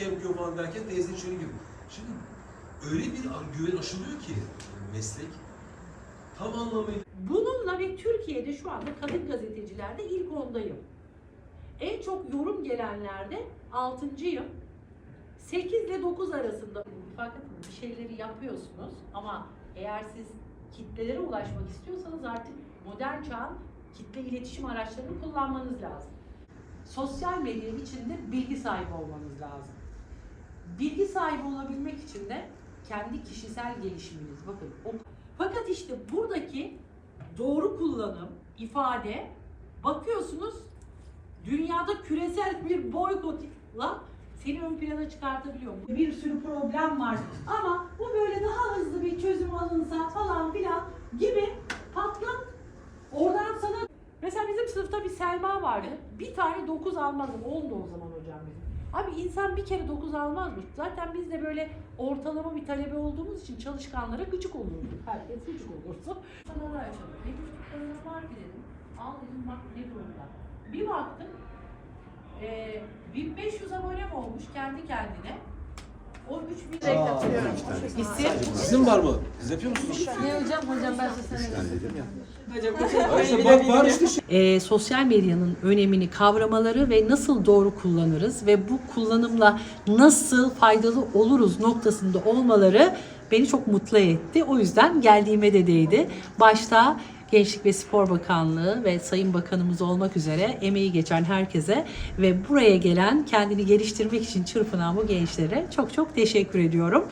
aşk yapıyor falan derken teyze içeri giriyor. Şimdi öyle bir güven aşılıyor ki meslek tam anlamıyla Bununla ve Türkiye'de şu anda kadın gazetecilerde ilk ondayım. En çok yorum gelenlerde altıncıyım. 8 ile 9 arasında. Fakat bir şeyleri yapıyorsunuz ama eğer siz kitlelere ulaşmak istiyorsanız artık modern çağın kitle iletişim araçlarını kullanmanız lazım. Sosyal medya içinde bilgi sahibi olmanız lazım. Bilgi sahibi olabilmek için de kendi kişisel gelişiminiz. Bakın o fakat işte buradaki doğru kullanım, ifade bakıyorsunuz dünyada küresel bir boykotla seni ön plana çıkartabiliyor. Bir sürü problem var ama bu böyle daha hızlı bir çözüm alınsa falan filan gibi patlat. Oradan sana Mesela bizim sınıfta bir Selma vardı. Bir tane 9 almazdı. 10 da o zaman hocam bizim. Abi insan bir kere 9 almaz mı? Zaten biz de böyle ortalama bir talebe olduğumuz için çalışkanlara gıcık olurduk. Herkes gıcık olursa. Sana da yaşadım. Ne çocuklarına var ki dedim. Al dedim bak ne durumda. Bir baktım. eee 1500 abone olmuş kendi kendine. O 3000 liraya katılıyorum. İsim. Sizin var mı? Siz yapıyor musunuz? Ne hocam? Hocam ben size Ay işte bak var işte e, sosyal medyanın önemini kavramaları ve nasıl doğru kullanırız ve bu kullanımla nasıl faydalı oluruz noktasında olmaları beni çok mutlu etti. O yüzden geldiğime de değdi. Başta Gençlik ve Spor Bakanlığı ve Sayın Bakanımız olmak üzere emeği geçen herkese ve buraya gelen kendini geliştirmek için çırpınan bu gençlere çok çok teşekkür ediyorum.